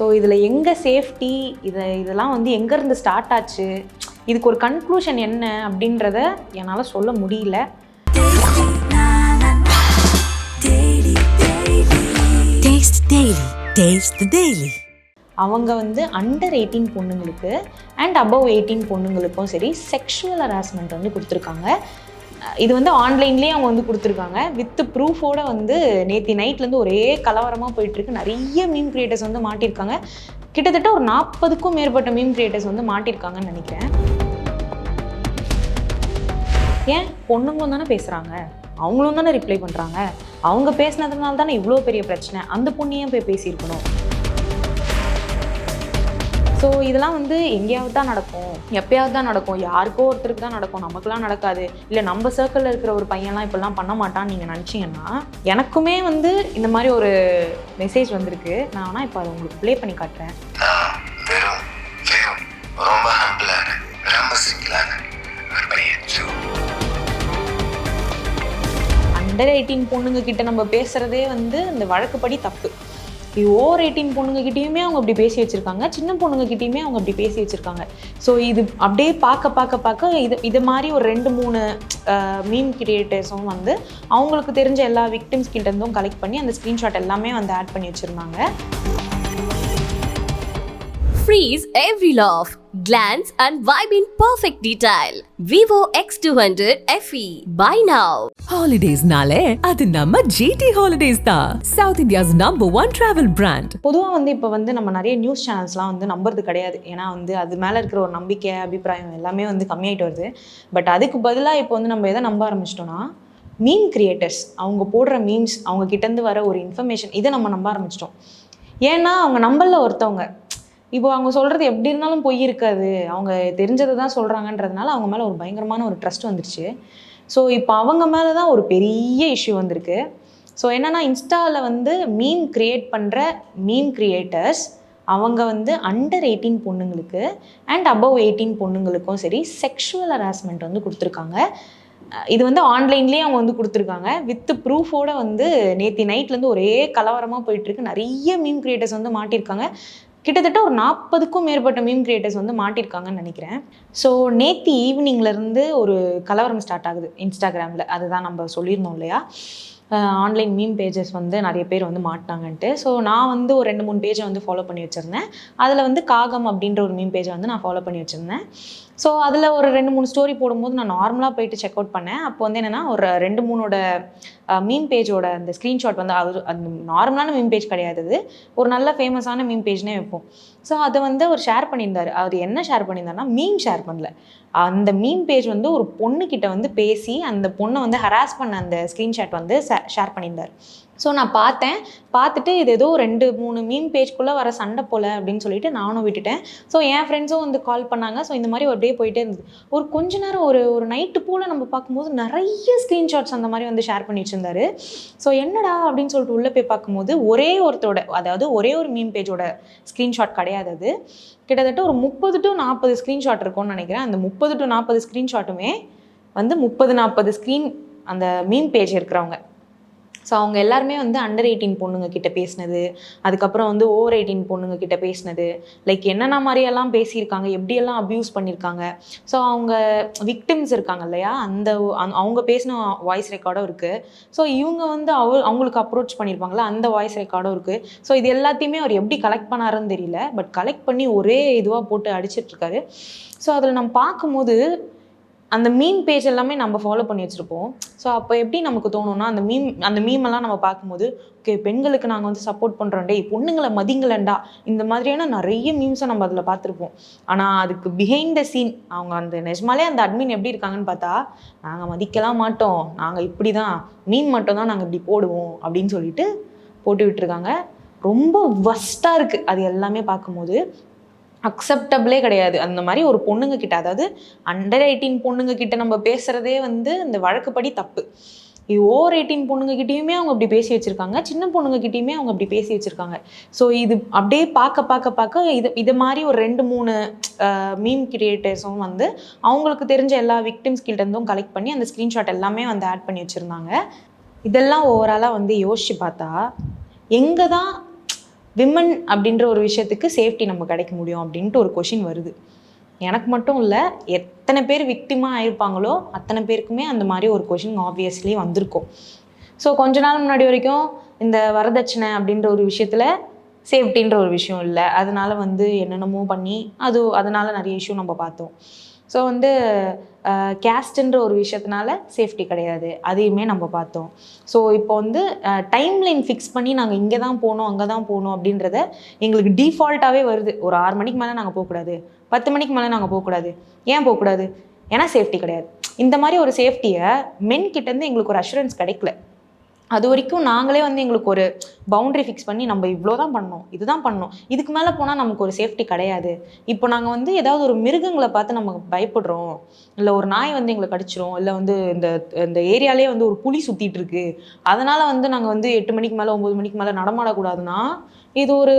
So இதில் எங்கே safety இதை இதெல்லாம் வந்து எங்கேருந்து ஸ்டார்ட் ஆச்சு இதுக்கு ஒரு கன்க்ளூஷன் என்ன அப்படின்றத என்னால் சொல்ல முடியல. அவங்க வந்து அண்டர் எயிட்டீன் பொண்ணுங்களுக்கு அண்ட் அபவ் எயிட்டீன் பொண்ணுங்களுக்கும் சரி செக்ஷுவல் ஹராஸ்மெண்ட் வந்து கொடுத்துருக்காங்க இது வந்து ஆன்லைன்லேயே அவங்க வந்து கொடுத்துருக்காங்க. வித் ப்ரூஃபோட வந்து நேற்று நைட்லேருந்து ஒரே கலவரமாக போயிட்டுருக்கு. நிறைய மீம் கிரியேட்டர்ஸ் வந்து மாட்டியிருக்காங்க. கிட்டத்தட்ட ஒரு நாற்பதுக்கும் மேற்பட்ட மீம் கிரியேட்டர்ஸ் வந்து மாட்டியிருக்காங்கன்னு நினைக்கிறேன். ஏன்? பொண்ணுங்களும் தானே பேசுகிறாங்க அவங்களும் தானே ரிப்ளை பண்ணுறாங்க அவங்க பேசினதுனால தானே இவ்வளோ பெரிய பிரச்சனை. அந்த பொண்ணையும் போய் பேசியிருக்கணும்? ஸோ இதெல்லாம் வந்து எங்கேயாவது தான் நடக்கும். எப்பயாவது தான் நடக்கும். யாருக்கோ ஒருத்தருக்கு தான் நடக்கும். நமக்குலாம் நடக்காது. இல்லை நம்ம சர்க்கிளில் இருக்கிற ஒரு பையன்லாம் இப்படிலாம் பண்ண மாட்டான்னு நீங்கள் நினச்சிங்கன்னா எனக்குமே வந்து இந்த மாதிரி ஒரு மெசேஜ் வந்திருக்கு. நான் ஆனால் இப்போ அதை உங்களுக்கு ப்ளே பண்ணி காட்டுறேன். அண்டர் எயிட்டீன் பொண்ணுங்க கிட்ட நம்ம பேசுகிறதே வந்து இந்த வழக்குப்படி தப்பு. ஓவர் எயிட்டீன் பொண்ணுங்ககிட்டயுமே அவங்க அப்படி பேசி வச்சுருக்காங்க. சின்ன பொண்ணுங்ககிட்டேயுமே அவங்க அப்படி பேசி வச்சுருக்காங்க. ஸோ இது அப்படியே பார்க்க பார்க்க பார்க்க இது இது மாதிரி ஒரு ரெண்டு மூணு மீம் கிரியேட்டர்ஸும் வந்து அவங்களுக்கு தெரிஞ்ச எல்லா விக்டிம்ஸ்கிட்ட இருந்தும் கலெக்ட் பண்ணி அந்த ஸ்க்ரீன்ஷாட் எல்லாமே வந்து ஆட் பண்ணி வச்சுருந்தாங்க. Freeze every laugh, glance and vibe in perfect detail. Vivo X200 FE. Buy now. Holidays-நாலே அது நம்ம GT Holidays தான் South India's number one travel brand. பொதுவாக வந்து இப்போ வந்து நம்ம நிறைய நியூஸ் சேனல்ஸ்லாம் வந்து நம்புறது கிடையாது ஏன்னா வந்து அது மேலே இருக்கிற ஒரு நம்பிக்கை அபிப்பிராயம் எல்லாமே வந்து கம்மியாயிட்டு வருது பட் அதுக்கு பதிலாக இப்போ வந்து நம்ம எதை நம்ப ஆரம்பிச்சிட்டோம்னா மீம் கிரியேட்டர்ஸ் அவங்க போடுற மீம்ஸ் அவங்க கிட்டேருந்து வர ஒரு இன்ஃபர்மேஷன் இதை நம்ம நம்ப ஆரம்பிச்சிட்டோம் ஏன்னா அவங்க நம்பல ஒருத்தவங்க இப்போ அவங்க சொல்கிறது எப்படி இருந்தாலும் பொய் இருக்காது. அவங்க தெரிஞ்சதை தான் சொல்கிறாங்கன்றதுனால அவங்க மேலே ஒரு பயங்கரமான ஒரு ட்ரஸ்ட் வந்துருச்சு. ஸோ இப்போ அவங்க மேலே தான் ஒரு பெரிய இஷ்யூ வந்திருக்கு. ஸோ என்னன்னா இன்ஸ்டாவில் வந்து மீம் கிரியேட் பண்ணுற மீம் கிரியேட்டர்ஸ் அவங்க வந்து அண்டர் எயிட்டீன் பொண்ணுங்களுக்கு அண்ட் அபவ் எயிட்டீன் பொண்ணுங்களுக்கும் சரி செக்ஷுவல் ஹராஸ்மெண்ட் வந்து கொடுத்துருக்காங்க. இது வந்து ஆன்லைன்லேயே அவங்க வந்து கொடுத்துருக்காங்க. வித் ப்ரூஃபோட வந்து நேற்று நைட்லேருந்து ஒரே கலவரமாக போயிட்டுருக்கு நிறைய மீம் கிரியேட்டர்ஸ் வந்து மாட்டியிருக்காங்க. கிட்டத்தட்ட ஒரு நாற்பதுக்கும் மேற்பட்ட மீம் கிரியேட்டர்ஸ் வந்து மாட்டியிருக்காங்கன்னு நினைக்கிறேன். ஸோ நேத்தி ஈவினிங்லேருந்து ஒரு கலவரம் ஸ்டார்ட் ஆகுது இன்ஸ்டாகிராமில் அதுதான் நம்ம சொல்லியிருந்தோம் இல்லையா? ஆன்லைன் மீம் பேஜஸ் வந்து நிறைய பேர் வந்து மாட்டினாங்கன்ட்டு. ஸோ நான் வந்து ஒரு ரெண்டு மூணு பேஜை வந்து ஃபாலோ பண்ணி வச்சுருந்தேன். அதில் வந்து காகம் அப்படின்ற ஒரு மீம் பேஜை வந்து நான் ஃபாலோ பண்ணி வச்சுருந்தேன். ஸோ அதில் ஒரு ரெண்டு மூணு ஸ்டோரி போடும்போது நான் நார்மலாக போயிட்டு செக் அவுட் பண்ணேன். அப்போ வந்து என்னென்னா ஒரு ரெண்டு மூணோட மீம் பேஜோட அந்த ஸ்க்ரீன்ஷாட் வந்து அது அந்த நார்மலான மீம் பேஜ் கிடையாது அது. ஒரு நல்ல ஃபேமஸான மீம் பேஜ்னே வைப்போம். ஸோ அதை வந்து அவர் ஷேர் பண்ணியிருந்தார். அவர் என்ன ஷேர் பண்ணியிருந்தாருன்னா மீம் ஷேர் பண்ணல. அந்த மீம் பேஜ் வந்து ஒரு பொண்ணுக்கிட்ட வந்து பேசி அந்த பொண்ணை வந்து ஹராஸ் பண்ண அந்த ஸ்க்ரீன்ஷாட் வந்து ஷேர் பண்ணியிருந்தார். ஸோ நான் பார்த்தேன். பார்த்துட்டு இது ஏதோ ரெண்டு மூணு மீன் பேஜ்குள்ளே வர சண்டை போல அப்படின்னு சொல்லிட்டு நானும் விட்டுட்டேன். ஸோ என் ஃப்ரெண்ட்ஸும் வந்து கால் பண்ணாங்க. ஸோ இந்த மாதிரி அப்படியே போயிட்டே இருந்தது. ஒரு கொஞ்ச நேரம் ஒரு ஒரு நைட்டு போல் நம்ம பார்க்கும்போது நிறைய ஸ்க்ரீன்ஷாட்ஸ் அந்த மாதிரி வந்து ஷேர் பண்ணிட்டு இருந்தாரு ஸோ என்னடா அப்படின்னு சொல்லிட்டு உள்ளே போய் பார்க்கும்போது ஒரே ஒருத்தரோட அதாவது ஒரே ஒரு மீன் பேஜோட ஸ்க்ரீன்ஷாட் கிடையாது அது. கிட்டத்தட்ட ஒரு முப்பது டு நாற்பது ஸ்க்ரீன்ஷாட் இருக்கும்னு நினைக்கிறேன். அந்த முப்பது டு நாற்பது ஸ்க்ரீன்ஷாட்டுமே வந்து முப்பது நாற்பது ஸ்க்ரீன் அந்த மீன் பேஜ் இருக்கிறவங்க. ஸோ அவங்க எல்லாருமே வந்து அண்டர் எயிட்டீன் பொண்ணுங்க கிட்ட பேசினது. அதுக்கப்புறம் வந்து ஓவர் எயிட்டீன் பொண்ணுங்க கிட்ட பேசினது. லைக் என்னென்ன மாதிரியெல்லாம் பேசியிருக்காங்க? எப்படியெல்லாம் அப்யூஸ் பண்ணியிருக்காங்க? ஸோ அவங்க விக்டிம்ஸ் இருக்காங்க இல்லையா? அந்த அவங்க பேசின வாய்ஸ் ரெக்கார்டும் இருக்குது ஸோ இவங்க வந்து அவ அவங்களுக்கு அப்ரோச் பண்ணியிருப்பாங்களா அந்த வாய்ஸ் ரெக்கார்டும் இருக்குது ஸோ இது எல்லாத்தையுமே அவர் எப்படி கலெக்ட் பண்ணாருன்னு தெரியல. பட் கலெக்ட் பண்ணி ஒரே இதுவாக போட்டு அடிச்சிட்ருக்காரு. ஸோ அதில் நம்ம பார்க்கும்போது அந்த மீம் பேஜ் எல்லாமே நம்ம ஃபாலோ பண்ணி வச்சுருப்போம். ஸோ அப்போ எப்படி நமக்கு தோணும்னா அந்த மீம் அந்த மீம் எல்லாம் நம்ம பார்க்கும்போது ஓகே பெண்களுக்கு நாங்கள் வந்து சப்போர்ட் பண்ணுறோம் டேய் பொண்ணுங்களை மதிங்களண்டா இந்த மாதிரியான நிறைய மீம்ஸை நம்ம அதில் பார்த்துருப்போம். ஆனால் அதுக்கு பிஹைண்ட் த சீன் அவங்க அந்த நிஜமாலே அந்த அட்மின் எப்படி இருக்காங்கன்னு பார்த்தா நாங்கள் மதிக்கலாம் மாட்டோம். நாங்கள் இப்படி தான் மீன் மட்டும் தான் நாங்கள் இப்படி போடுவோம் அப்படின்னு சொல்லிட்டு போட்டு விட்டுருக்காங்க ரொம்ப வஸ்ட்டாக இருக்குது அது எல்லாமே பார்க்கும்போது அக்செப்டபிளே கிடையாது. அந்த மாதிரி ஒரு பொண்ணுங்க கிட்ட அதாவது அண்டர் எயிட்டீன் பொண்ணுங்க கிட்ட நம்ம பேசுறதே வந்து இந்த வழக்குப்படி தப்பு. இது ஓவர் எயிட்டீன் பொண்ணுங்க கிட்டேயுமே அவங்க அப்படி பேசி வச்சுருக்காங்க. சின்ன பொண்ணுங்க கிட்டேயுமே அவங்க அப்படி பேசி வச்சுருக்காங்க. ஸோ இது அப்படியே பார்க்க பார்க்க பார்க்க இது இது மாதிரி ஒரு ரெண்டு மூணு மீம் கிரியேட்டர்ஸும் வந்து அவங்களுக்கு தெரிஞ்ச எல்லா விக்டிம்ஸ் கிட்டேருந்தும் கலெக்ட் பண்ணி அந்த ஸ்க்ரீன்ஷாட் எல்லாமே வந்து ஆட் பண்ணி வச்சுருந்தாங்க. இதெல்லாம் ஓவராலாக வந்து யோசிச்சு பார்த்தா எங்கே தான் விமன் அப்படின்ற ஒரு விஷயத்துக்கு சேஃப்டி நம்ம கிடைக்க முடியும் அப்படின்ட்டு ஒரு கொஷின் வருது. எனக்கு மட்டும் இல்லை எத்தனை பேர் விக்டிமாக ஆயிருப்பாங்களோ அத்தனை பேருக்குமே அந்த மாதிரி ஒரு கொஷின் ஆப்வியஸ்லி வந்திருக்கும். ஸோ கொஞ்ச நாள் முன்னாடி வரைக்கும் இந்த வரதட்சணை அப்படின்ற ஒரு விஷயத்தில் சேஃப்டின்ற ஒரு விஷயம் இல்லை. அதனால் வந்து என்னென்னமோ பண்ணி அது அதனால் நிறைய இஷ்யூ நம்ம பார்த்தோம். ஸோ வந்து கேஸ்ட்ன்ற ஒரு விஷயத்தினால சேஃப்டி கிடையாது. அதையுமே நம்ம பார்த்தோம். ஸோ இப்போ வந்து டைம்லைன் ஃபிக்ஸ் பண்ணி நாங்கள் இங்கே தான் போகணும் அங்கே தான் போகணும் அப்படின்றத எங்களுக்கு டிஃபால்ட்டாகவே வருது. ஒரு ஆறு மணிக்கு மேலே நாங்கள் போகக்கூடாது. பத்து மணிக்கு மேலே நாங்கள் போகக்கூடாது. ஏன் போகக்கூடாது? ஏன்னா சேஃப்டி கிடையாது. இந்த மாதிரி ஒரு சேஃப்டியை மென் கிட்டேருந்து எங்களுக்கு ஒரு அஷூரன்ஸ் கிடைக்கல. அது வரைக்கும் நாங்களே வந்து எங்களுக்கு ஒரு பவுண்டரி ஃபிக்ஸ் பண்ணி நம்ம இவ்வளோ தான் பண்ணோம் இதுதான் பண்ணோம். இதுக்கு மேலே போனால் நமக்கு ஒரு சேஃப்டி கிடையாது. இப்போ நாங்கள் வந்து ஏதாவது ஒரு மிருகங்களை பார்த்து நமக்கு பயப்படுறோம் இல்லை ஒரு நாய் வந்து எங்களை கடிச்சிரும் இல்லை வந்து இந்த இந்த ஏரியாலே வந்து ஒரு புலி சுற்றிட்டு இருக்கு அதனால் வந்து நாங்கள் வந்து எட்டு மணிக்கு மேலே ஒம்பது மணிக்கு மேலே நடமாடக்கூடாதுன்னா இது ஒரு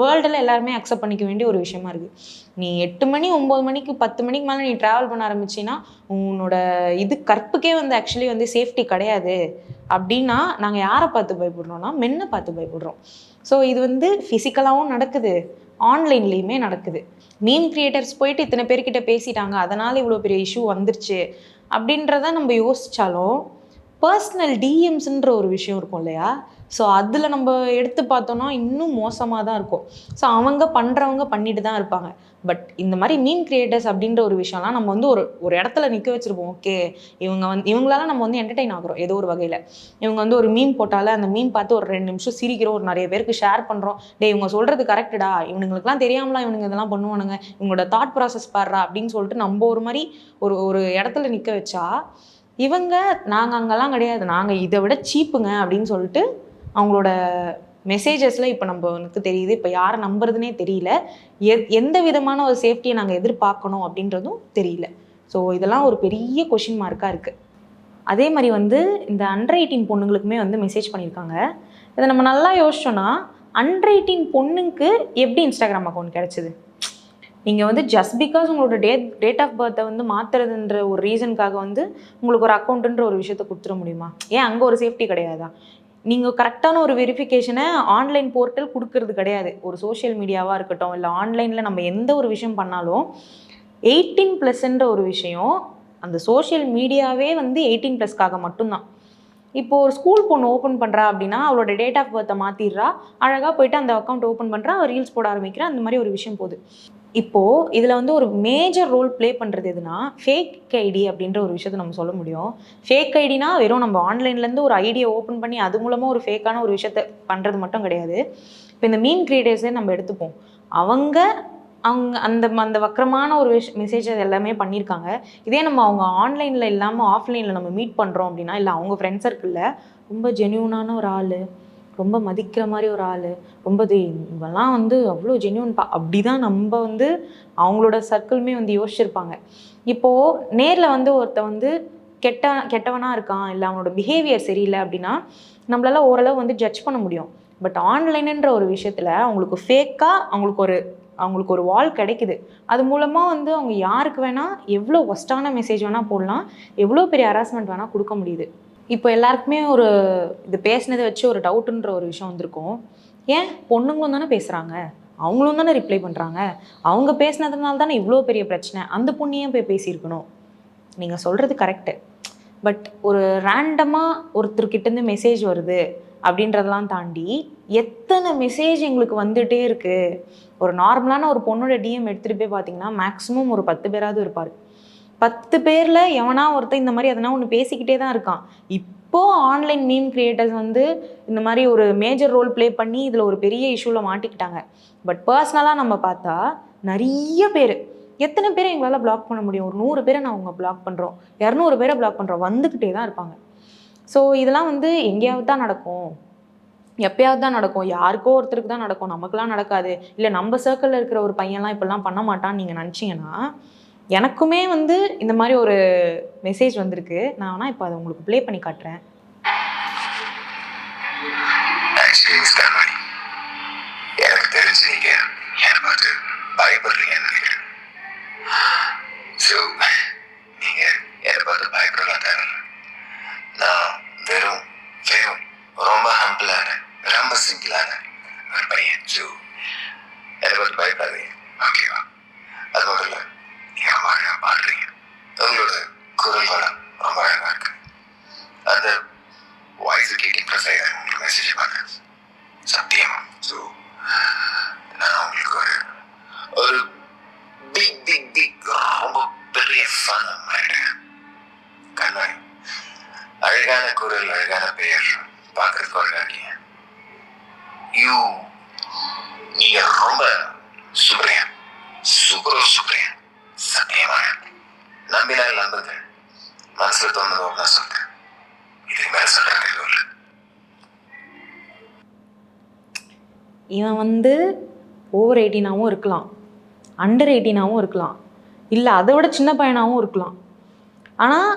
வேர்ல்டில் எல்லாருமே அக்செப்ட் பண்ணிக்க வேண்டிய ஒரு விஷயமா இருக்குது நீ எட்டு மணி ஒம்பது மணிக்கு பத்து மணிக்கு மேலே நீ ட்ராவல் பண்ண ஆரம்பிச்சின்னா உன்னோட இது கற்புக்கே வந்து ஆக்சுவலி வந்து சேஃப்டி கிடையாது. அப்படின்னா நாங்கள் யாரை பார்த்து பயப்படுறோம்னா மென்னை பார்த்து பயப்படுறோம். ஸோ இது வந்து ஃபிசிக்கலாகவும் நடக்குது. ஆன்லைன்லேயுமே நடக்குது. மீம் கிரியேட்டர்ஸ் போயிட்டு இத்தனை பேர்கிட்ட பேசிட்டாங்க. அதனால் இவ்வளோ பெரிய இஷ்யூ வந்துருச்சு. அப்படின்றத நம்ம யோசித்தாலும் பர்சனல் டிஎம்ஸ்ன்ற ஒரு விஷயம் இருக்கும் இல்லையா? ஸோ அதில் நம்ம எடுத்து பார்த்தோன்னா இன்னும் மோசமாக தான் இருக்கும். ஸோ அவங்க பண்ணுறவங்க பண்ணிட்டு தான் இருப்பாங்க. பட் இந்த மாதிரி மீன் கிரியேட்டர்ஸ் அப்படின்ற ஒரு விஷயம்லாம் நம்ம வந்து ஒரு ஒரு இடத்துல நிற்க வச்சுருப்போம். ஓகே இவங்க வந்து இவங்களால நம்ம வந்து என்டர்டெயின் ஆகுறோம் ஏதோ ஒரு வகையில். இவங்க வந்து ஒரு மீன் போட்டால அந்த மீன் பார்த்து ஒரு ரெண்டு நிமிஷம் சிரிக்கிறோம். ஒரு நிறைய பேருக்கு ஷேர் பண்ணுறோம் டே இவங்க சொல்கிறது கரெக்டடா இவனுங்களுக்குலாம் தெரியாமலாம் இவனுங்க இதெல்லாம் பண்ணுவானுங்க? இவங்களோட தாட் ப்ராசஸ் பாடுறா அப்படின்னு சொல்லிட்டு நம்ம ஒரு மாதிரி ஒரு ஒரு இடத்துல நிற்க வச்சா இவங்க நாங்கள் அங்கெல்லாம் கிடையாது. நாங்கள் இதை விட சீப்புங்க அப்படின்னு சொல்லிட்டு அவங்களோட மெசேஜஸில் இப்போ நம்மளுக்கு தெரியுது. இப்போ யாரை நம்புறதுனே தெரியல. எ எந்த விதமான ஒரு சேஃப்டியை நாங்கள் எதிர்பார்க்கணும் அப்படின்றதும் தெரியல. ஸோ இதெல்லாம் ஒரு பெரிய கொஷின் மார்க்காக இருக்குது அதே மாதிரி வந்து இந்த அண்டர் எயிட்டீன் பொண்ணுங்களுக்குமே வந்து மெசேஜ் பண்ணியிருக்காங்க. இதை நம்ம நல்லா யோசிச்சோன்னா அண்டர் எயிட்டீன் பொண்ணுக்கு எப்படி இன்ஸ்டாகிராம் அக்கௌண்ட் கிடச்சிது? நீங்கள் வந்து ஜஸ்ட் பிகாஸ் உங்களோட டேட் டேட் ஆஃப் பர்த்தை வந்து மாற்றுறதுன்ற ஒரு ரீசனுக்காக வந்து உங்களுக்கு ஒரு அக்கௌண்ட்டுன்ற ஒரு விஷயத்த கொடுத்துட முடியுமா? ஏன் அங்கே ஒரு சேஃப்டி கிடையாதா? நீங்கள் கரெக்டான ஒரு வெரிஃபிகேஷனை ஆன்லைன் போர்ட்டல் கொடுக்கறது கிடையாது. ஒரு சோஷியல் மீடியாவாக இருக்கட்டும் இல்லை ஆன்லைனில் நம்ம எந்த ஒரு விஷயம் பண்ணாலும் எயிட்டீன் ப்ளஸ்ன்ற ஒரு விஷயம் அந்த சோஷியல் மீடியாவே வந்து எயிட்டீன் ப்ளஸ்க்காக மட்டும்தான். இப்போ ஒரு ஸ்கூல் பொண்ணு ஓப்பன் பண்ணுறா அப்படின்னா அவளோட டேட் ஆஃப் பர்த்தை மாற்றிடுறா அழகாக போயிட்டு அந்த அக்கௌண்ட் ஓப்பன் பண்ணுறா ரீல்ஸ் போட ஆரம்பிக்கிறா அந்த மாதிரி ஒரு விஷயம் போகுது. இப்போது இதில் வந்து ஒரு மேஜர் ரோல் ப்ளே பண்ணுறது எதுனா ஃபேக் ஐடி அப்படின்ற ஒரு விஷயத்தை நம்ம சொல்ல முடியும். ஃபேக் ஐடினா வெறும் நம்ம ஆன்லைன்லேருந்து ஒரு ஐடியை ஓப்பன் பண்ணி அது மூலமாக ஒரு ஃபேக்கான ஒரு விஷயத்த பண்ணுறது மட்டும் கிடையாது. இப்போ இந்த மீன் கிரியேட்டர்ஸே நம்ம எடுத்துப்போம். அவங்க அவங்க அந்த அந்த வக்கரமான ஒரு விஷ் மெசேஜ் எல்லாமே பண்ணியிருக்காங்க. இதே நம்ம அவங்க ஆன்லைனில் இல்லாமல் ஆஃப்லைனில் நம்ம மீட் பண்ணுறோம் அப்படின்னா இல்லை அவங்க ஃப்ரெண்ட்ஸ் சர்க்கிளில் ரொம்ப ஜென்யூனான ஒரு ஆள் ரொம்ப மதிக்கிற மாதிரி ஒரு ஆள். ரொம்ப இது இவெல்லாம் வந்து அவ்வளோ ஜென்யூன் பா அப்படி தான் நம்ம வந்து அவங்களோட சர்க்கிளுமே வந்து யோசிச்சிருப்பாங்க. இப்போது நேரில் வந்து ஒருத்த வந்து கெட்ட கெட்டவனாக இருக்கான் இல்லை அவனோட பிஹேவியர் சரியில்லை அப்படின்னா நம்மளால ஓரளவு வந்து ஜட்ஜ் பண்ண முடியும். பட் ஆன்லைனுன்ற ஒரு விஷயத்தில் அவங்களுக்கு ஃபேக்காக அவங்களுக்கு ஒரு அவங்களுக்கு ஒரு வால் கிடைக்குது. அது மூலமாக வந்து அவங்க யாருக்கு வேணால் எவ்வளோ ஒஸ்டான மெசேஜ் வேணால் போடலாம் எவ்வளோ பெரிய ஹராஸ்மெண்ட் வேணால் கொடுக்க முடியுது. இப்போ எல்லாருக்குமே ஒரு இது பேசினதை வச்சு ஒரு டவுட்டுன்ற ஒரு விஷயம் வந்திருக்கும். ஏன்? பொண்ணுங்களும் தானே பேசுகிறாங்க அவங்களும் தானே ரிப்ளை பண்ணுறாங்க அவங்க பேசினதுனால தானே இவ்வளோ பெரிய பிரச்சனை. அந்த பொண்ணையும் போய் பேசியிருக்கணும்? நீங்கள் சொல்கிறது கரெக்டு பட் ஒரு ரேண்டமாக ஒருத்தர்கிட்டேருந்து மெசேஜ் வருது அப்படின்றதெல்லாம் தாண்டி எத்தனை மெசேஜ் எங்களுக்கு வந்துகிட்டே இருக்குது ஒரு நார்மலான ஒரு பொண்ணோட டிஎம் எடுத்துகிட்டு போய் பார்த்தீங்கன்னா மேக்ஸிமம் ஒரு பத்து பேராவது இருப்பார். பத்து பேரில் எவனா ஒருத்தன் இந்த மாதிரி எதனா ஒன்று பேசிக்கிட்டே தான் இருக்கான். இப்போது ஆன்லைன் மீம் கிரியேட்டர்ஸ் வந்து இந்த மாதிரி ஒரு மேஜர் ரோல் ப்ளே பண்ணி இதில் ஒரு பெரிய இஷ்யூவில் மாட்டிக்கிட்டாங்க. பட் பர்சனலாக நம்ம பார்த்தா நிறைய பேர் எத்தனை பேரை எங்களால் பிளாக் பண்ண முடியும்? ஒரு நூறு பேரை நான் அவங்க பிளாக் பண்ணுறோம் இரநூறு பேரை பிளாக் பண்ணுறோம் வந்துக்கிட்டே தான் இருப்பாங்க. ஸோ இதெல்லாம் வந்து எங்கேயாவது தான் நடக்கும். எப்பயாவது தான் நடக்கும். யாருக்கோ ஒருத்தருக்கு தான் நடக்கும். நமக்குலாம் நடக்காது. இல்லை நம்ம சர்க்கிளில் இருக்கிற ஒரு பையன்லாம் இப்படிலாம் பண்ண மாட்டான்னு நீங்கள் நினச்சிங்கன்னா எனக்குமே வந்து இந்த மாதிரி ஒரு மெசேஜ் வந்திருக்கு. நான் வேணால் இப்போ அதை உங்களுக்கு ப்ளே பண்ணி காட்டுறேன். ஃபன் ஆயிட்டேன் அழகான குரல் அழகான பெயர் பார்க்கறதுக்கு அழகாக யூ நீங்க ரொம்ப சூப்பரியா சுப்ரோ சூப்பரியா சத்தியமா நம்பினால் நம்புங்க மனசுல தோணுதோ நான் சொல்றேன் இதுக்கு மேல சொல்றது எதுவும் இல்லை இவன் வந்து ஓவர் எயிட்டீனாகவும் இருக்கலாம். அண்டர் எயிட்டீனாகவும் இருக்கலாம். இல்லை அதை விட சின்ன பையனாகவும் இருக்கலாம். ஆனால்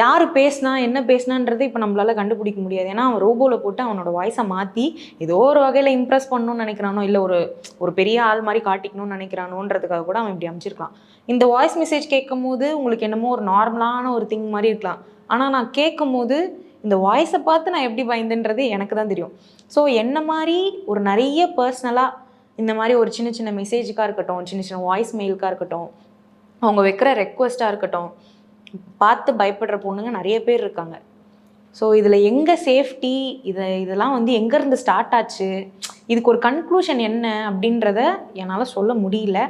யார் பேசினா என்ன பேசினான்றது இப்போ நம்மளால் கண்டுபிடிக்க முடியாது. ஏன்னா அவன் ரோபோவில் போட்டு அவனோட வாய்ஸை மாற்றி ஏதோ ஒரு வகையில் இம்ப்ரெஸ் பண்ணணும்னு நினைக்கிறானோ இல்லை ஒரு ஒரு பெரிய ஆள் மாதிரி காட்டிக்கணும்னு நினைக்கிறானோன்றதுக்காக கூட அவன் இப்படி அமைச்சிருக்கான் இந்த வாய்ஸ் மெசேஜ் கேட்கும் போது உங்களுக்கு என்னமோ ஒரு நார்மலான ஒரு திங் மாதிரி இருக்கலாம். ஆனால் நான் கேட்கும் போது இந்த வாய்ஸை பார்த்து நான் எப்படி பயந்துன்றது எனக்கு தான் தெரியும். ஸோ என்ன மாதிரி ஒரு நிறைய பர்சனலாக இந்த மாதிரி ஒரு சின்ன சின்ன மெசேஜுக்காக இருக்கட்டும் சின்ன சின்ன வாய்ஸ் மெயிலுக்காக இருக்கட்டும் அவங்க வைக்கிற ரெக்வஸ்ட்டாக இருக்கட்டும் பார்த்து பயப்படுற பொண்ணுங்க நிறைய பேர் இருக்காங்க. ஸோ இதில் எங்கே சேஃப்டி இதை இதெல்லாம் வந்து எங்கேருந்து ஸ்டார்ட் ஆச்சு இதுக்கு ஒரு கன்க்ளூஷன் என்ன அப்படின்றத என்னால் சொல்ல முடியல.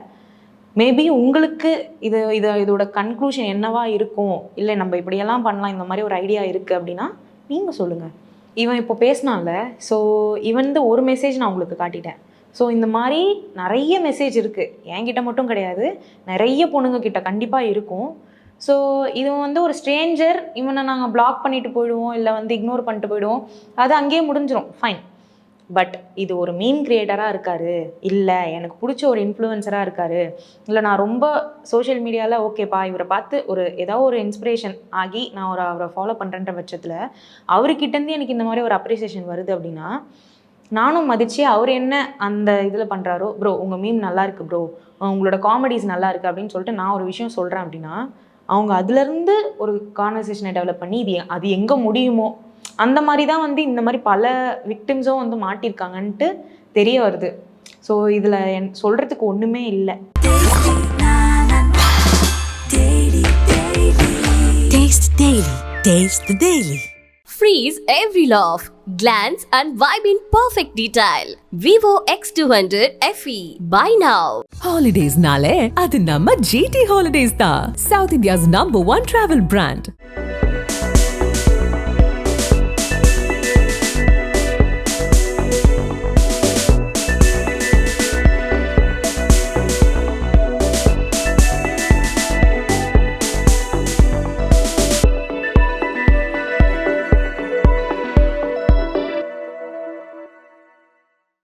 மேபி உங்களுக்கு இது இதை இதோட கன்க்ளூஷன் என்னவா இருக்கும்? இல்லை நம்ம இப்படியெல்லாம் பண்ணலாம் இந்த மாதிரி ஒரு ஐடியா இருக்குது அப்படின்னா நீங்கள் சொல்லுங்கள் இவன் இப்போ பேசினால ஸோ இவன் ஒரு மெசேஜ் நான் உங்களுக்கு காட்டிட்டேன். ஸோ இந்த மாதிரி நிறைய மெசேஜ் இருக்குது என்கிட்ட மட்டும் கிடையாது. நிறைய பொண்ணுங்க கிட்ட கண்டிப்பாக இருக்கும். ஸோ இது வந்து ஒரு ஸ்ட்ரேஞ்சர் இவனை நாங்கள் பிளாக் பண்ணிட்டு போயிடுவோம் இல்லை வந்து இக்னோர் பண்ணிட்டு போயிடுவோம். அது அங்கேயே முடிஞ்சிடும் ஃபைன் பட் இது ஒரு மீன் கிரியேட்டராக இருக்காரு. இல்லை எனக்கு பிடிச்ச ஒரு இன்ஃப்ளூயன்சராக இருக்காரு. இல்லை நான் ரொம்ப சோஷியல் மீடியாவில் ஓகேப்பா இவரை பார்த்து ஒரு ஏதாவது ஒரு இன்ஸ்பிரேஷன் ஆகி நான் ஒரு அவரை ஃபாலோ பண்ணுறேன்ற பட்சத்தில் அவர்கிட்டேருந்து எனக்கு இந்த மாதிரி ஒரு அப்ரிசியேஷன் வருது அப்படின்னா நானும் மதித்து அவர் என்ன அந்த இதில் பண்ணுறாரோ ப்ரோ உங்கள் மீம் நல்லா இருக்கு ப்ரோ. உங்களோட காமெடிஸ் நல்லா இருக்குது அப்படின்னு சொல்லிட்டு நான் ஒரு விஷயம் சொல்கிறேன் அப்படின்னா அவங்க அதுலேருந்து ஒரு கான்வர்சேஷனை டெவலப் பண்ணி இது அது எங்கே முடியுமோ அந்த மாதிரி தான் வந்து இந்த மாதிரி பல விக்டிம்ஸும் வந்து மாட்டியிருக்காங்கன்ட்டு தெரிய வருது. ஸோ இதில் என் சொல்கிறதுக்கு ஒன்றுமே இல்லை. Taste Daily. Taste the Daily. Freeze every laugh, glance and vibe in perfect detail. Vivo X200 FE. Buy now. Holidays nale, அது நம்ம GT Holidays தான். South India's number one travel brand.